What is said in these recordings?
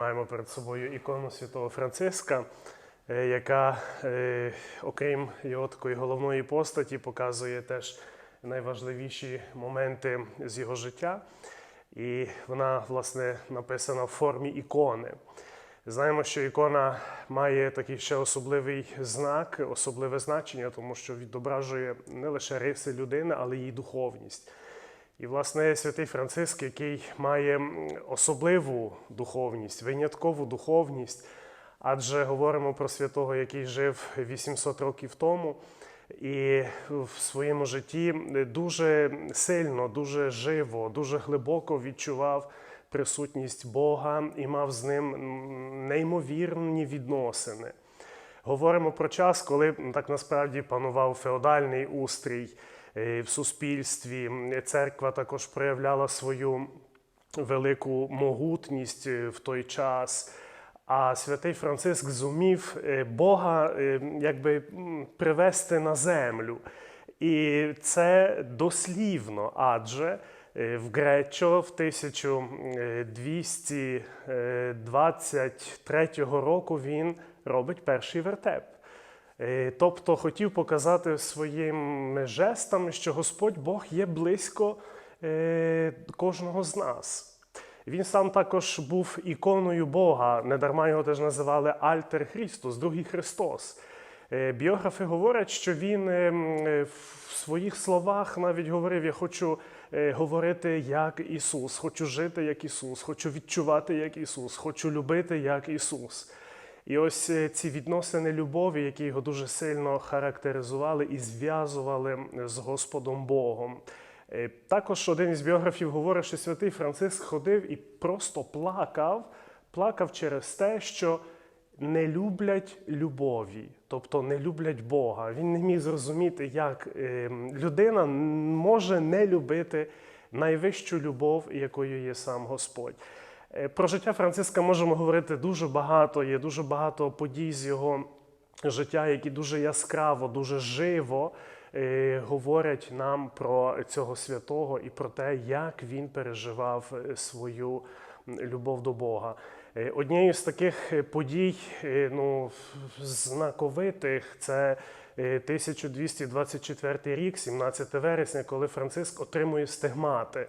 Маємо перед собою ікону святого Франциска, е, яка, е, окрім його такої головної постаті, показує теж найважливіші моменти з його життя. І вона, власне, написана в формі ікони. Знаємо, що ікона має такий ще особливий знак, особливе значення, тому що відображує не лише риси людини, але й її духовність. І, власне, святий Франциск, який має особливу духовність, виняткову духовність, адже говоримо про святого, який жив 800 років тому, і в своєму житті дуже сильно, дуже живо, дуже глибоко відчував присутність Бога і мав з ним неймовірні відносини. Говоримо про час, коли так насправді панував феодальний устрій в суспільстві. Церква також проявляла свою велику могутність е, в той час. А святий Франциск зумів е, Бога е, якби привести на землю. І це дослівно, адже е, в Гречо в 1223 року він робить перший вертеп. Е, Тобто хотів показати своїми жестами, що Господь Бог є близько е, кожного з нас. Він сам також був іконою Бога, недарма його теж називали Альтер Христос, другий Христос. Е, Біографи говорять, що він в своїх словах навіть говорив: Я хочу говорити як Ісус, хочу жити як Ісус, хочу відчувати як Ісус, хочу любити як Ісус. І ось е, ці відносини любові, які його дуже сильно характеризували і зв'язували з Господом Богом. Е, Також один із біографів говорить, що святий Франциск ходив і просто плакав, плакав через те, що не люблять любові, тобто не люблять Бога. Він не міг зрозуміти, як е, людина може не любити найвищу любов, якою є сам Господь. Е, Про життя Франциска можемо говорити дуже багато. Є дуже багато подій з його життя, які дуже яскраво, дуже живо е, говорять нам про цього святого і про те, як він переживав е, свою любов до Бога. Однією з таких подій, ну, знаковитих, це е, 1224 рік, 17 вересня, коли Франциск отримує стигмати.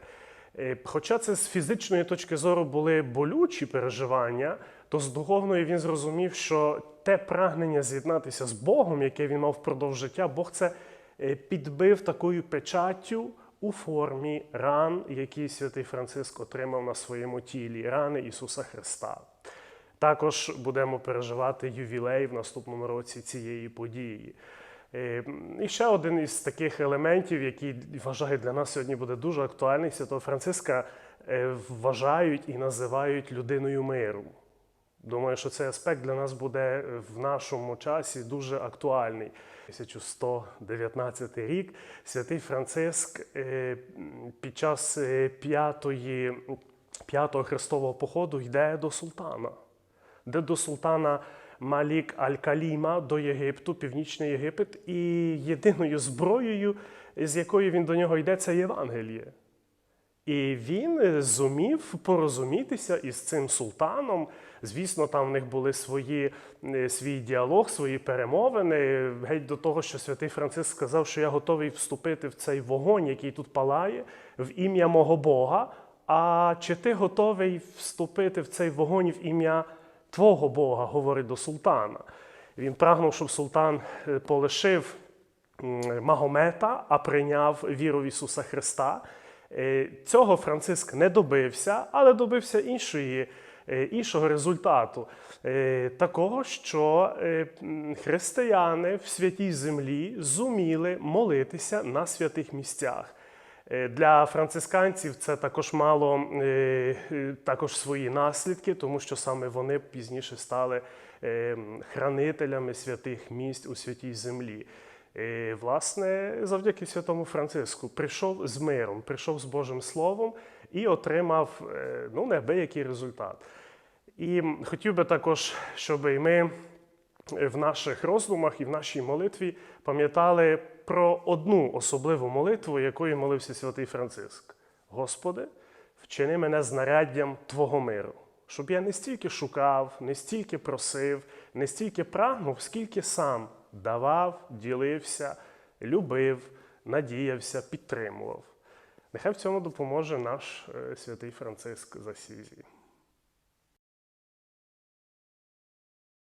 Е, Хоча це з фізичної точки зору були болючі переживання, то з духовної він зрозумів, що те прагнення з'єднатися з Богом, яке він мав впродовж життя, Бог це е, підбив такою печаттю у формі ран, які святий Франциск отримав на своєму тілі, рани Ісуса Христа. Також будемо переживати ювілей в наступному році цієї події. Е, І ще один із таких елементів, який вважаю для нас сьогодні буде дуже актуальний, святого Франциска е, вважають і називають людиною миру. Думаю, що цей аспект для нас буде в нашому часі дуже актуальний. 1119 рік святий Франциск е, під час п'ятої, п'ятого хрестового походу йде до султана де до султана Малік Аль-Каліма до Єгипту, Північний Єгипет, і єдиною зброєю, з якою він до нього йде, це Євангеліє. І він зумів порозумітися із цим султаном. Звісно, там в них були свої, е, свій діалог, свої перемовини. Геть до того, що святий Франциск сказав, що я готовий вступити в цей вогонь, який тут палає, в ім'я мого Бога. А чи ти готовий вступити в цей вогонь в ім'я твого Бога, говорить до султана. Він прагнув, щоб султан е, полишив Магомета, а прийняв віру в Ісуса Христа. Е, Цього Франциск не добився, але добився іншої, е, іншого результату. Такого, що християни в святій землі зуміли молитися на святих місцях. Е, Для францисканців це також мало е, е, також свої наслідки, тому що саме вони пізніше стали хранителями святих місць у святій землі. Е, Власне, завдяки святому Франциску прийшов з миром, прийшов з Божим Словом і отримав ну, неабиякий результат. І хотів би також, щоб і ми в наших роздумах і в нашій молитві пам'ятали про одну особливу молитву, якою молився святий Франциск. Господи, вчини мене знаряддям Твого миру. щоб я не стільки шукав, не стільки просив, не стільки прагнув, скільки сам давав, ділився, любив, надіявся, підтримував. Нехай в цьому допоможе наш е, святий Франциск з Асізії.